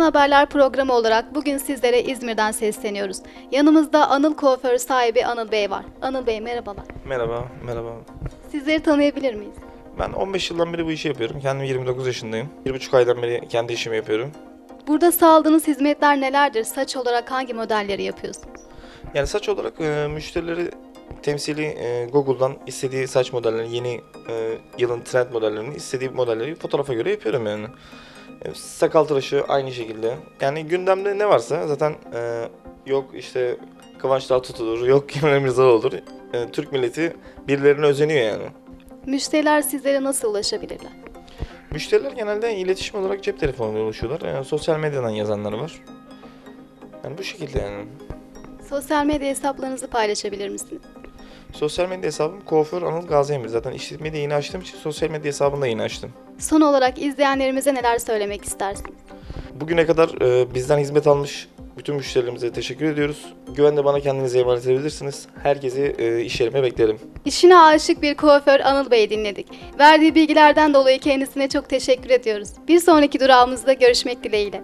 Haberler programı olarak bugün sizlere İzmir'den sesleniyoruz. Yanımızda Anıl Kuaför sahibi Anıl Bey var. Anıl Bey merhabalar. Merhaba, merhaba. Sizleri tanıyabilir miyiz? Ben 15 yıldan beri bu işi yapıyorum. Kendim 29 yaşındayım. 1,5 aydan beri kendi işimi yapıyorum. Burada sağladığınız hizmetler nelerdir? Saç olarak hangi modelleri yapıyorsunuz? Yani saç olarak e, müşterileri temsili e, Google'dan istediği saç modellerini, yeni e, yılın trend modellerini, istediği modelleri fotoğrafa göre yapıyorum yani. E, sakal tıraşı aynı şekilde. Yani gündemde ne varsa zaten e, yok işte Kıvanç Tatlıtuğ olur, yok Kemal Mirzalı olur. E, Türk milleti birilerine özeniyor yani. Müşteriler sizlere nasıl ulaşabilirler? Müşteriler genelde iletişim olarak cep telefonuyla ulaşıyorlar. Yani sosyal medyadan yazanları var. Yani bu şekilde yani. Sosyal medya hesaplarınızı paylaşabilir misiniz? Sosyal medya hesabım kuaför Anıl Gazi Emir. Zaten işletmeyi de yeni açtığım için sosyal medya hesabını da yeni açtım. Son olarak izleyenlerimize neler söylemek istersiniz? Bugüne kadar e, bizden hizmet almış bütün müşterilerimize teşekkür ediyoruz. Güvenle bana kendinize emanet edebilirsiniz. Herkesi e, iş yerime beklerim. İşine aşık bir kuaför Anıl Bey'i dinledik. Verdiği bilgilerden dolayı kendisine çok teşekkür ediyoruz. Bir sonraki durağımızda görüşmek dileğiyle.